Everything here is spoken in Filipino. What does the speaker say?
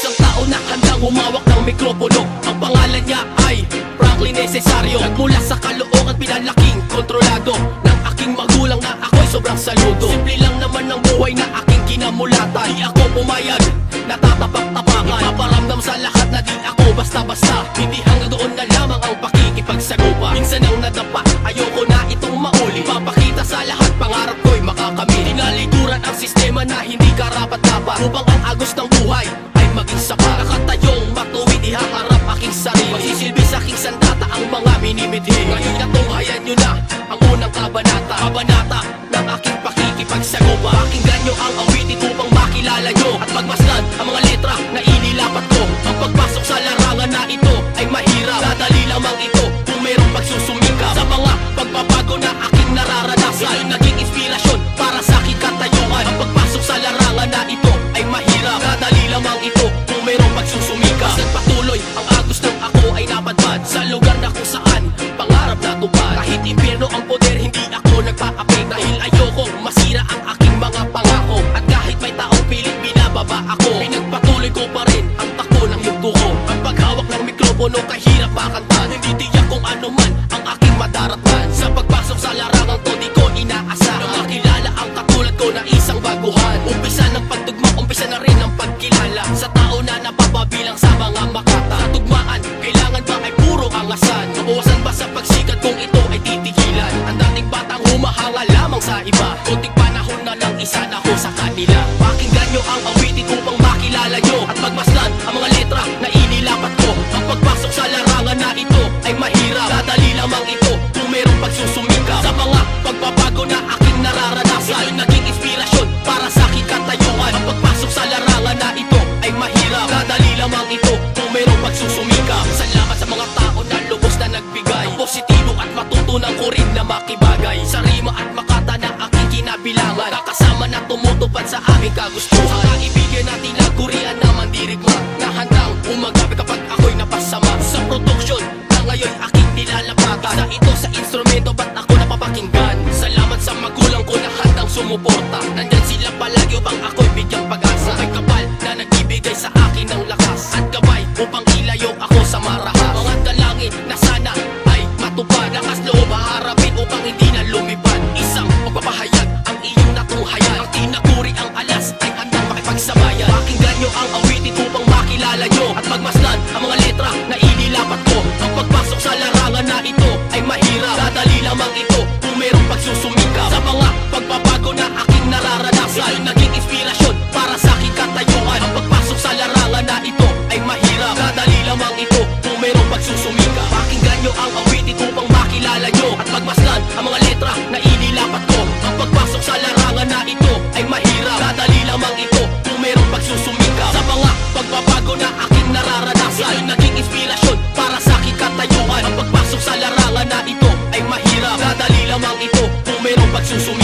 Isang tao na handang humawak ng mikropono. Ang pangalan niya ay Franklin Necesario Nagmula sa kalookan pinalaking kontrolado Ng aking magulang na ako'y sobrang saludo. Simple lang naman ng buhay na aking kinamulatan. Di ako pumayag, natatapak-tapakan Paparamdam sa lahat na di ako basta-basta. Hindi hanggang doon na lamang ang pakikipagsagupa. Minsan ang nadapa, ayoko na itong mauli. Papakita sa lahat, pangarap ko'y makakamit Tinalikuran ang sistema na hindi karapat-dapat. Upang Aking sandata ang mga minimithi. Ngayon natunghayan nyo na ang unang kabanata. Kabanata ng aking pakikipagsagupa. Pakinggan nyo ang awitin upang makilala nyo At pagmasdan ang mga letra na inilapat ko. Ang pagpasok sa larangan na ito ay mahirap. Dadali lamang ito kung mayroong pagsusumikap Sa mga pagbabago na aking nararanasan. Ito'y naging inspirasyon para sa tiyak kung ano man ang aking madaratnan Sa pagpasok sa larangang to di ko inaasahan Na makilala ang katulad ko na isang baguhan. Umpisa ng pagtugma, umpisa na rin ang pagkilala. Sa tao na napapabilang sa mga makata Sa tugmaan, kailangan ba ay puro angasan? Mabawasan ba sa pagsikat kung ito ay titigilan? Ang dating batang humahanga lamang sa iba. Kunting panahon na lang isa na ho sa kanila. Pakinggan nyo ang awitin upang makilala nyo At pagmasdan at matutunan ko rin na makibagay Sa rima at makata na aking kinabilangan. Kakasama na tumutupad sa aming kagustuhan. Kaibigan natin na kurian na mandirigma Na handang umagabi kapag ako'y napasama. Sa produksyon na ngayon aking nilalapatan. Sa ito sa instrumento ba't ako napapakinggan? Salamat sa magulang ko na handang sumuporta. Nandyan sila palagi upang ako'y bigyang pag-asa pagsusumikap Sa mga pagbabago na aking nararanasan. Ito'y naging inspirasyon para sa aking katayuan. Ang pagpasok sa larangan na ito ay mahirap. Dadali lamang ito kung mayroong pagsusumikap Pakinggan nyo ang awitin upang makilala nyo At pagmasdan ang mga letra na inilapat pagpasok sa larangan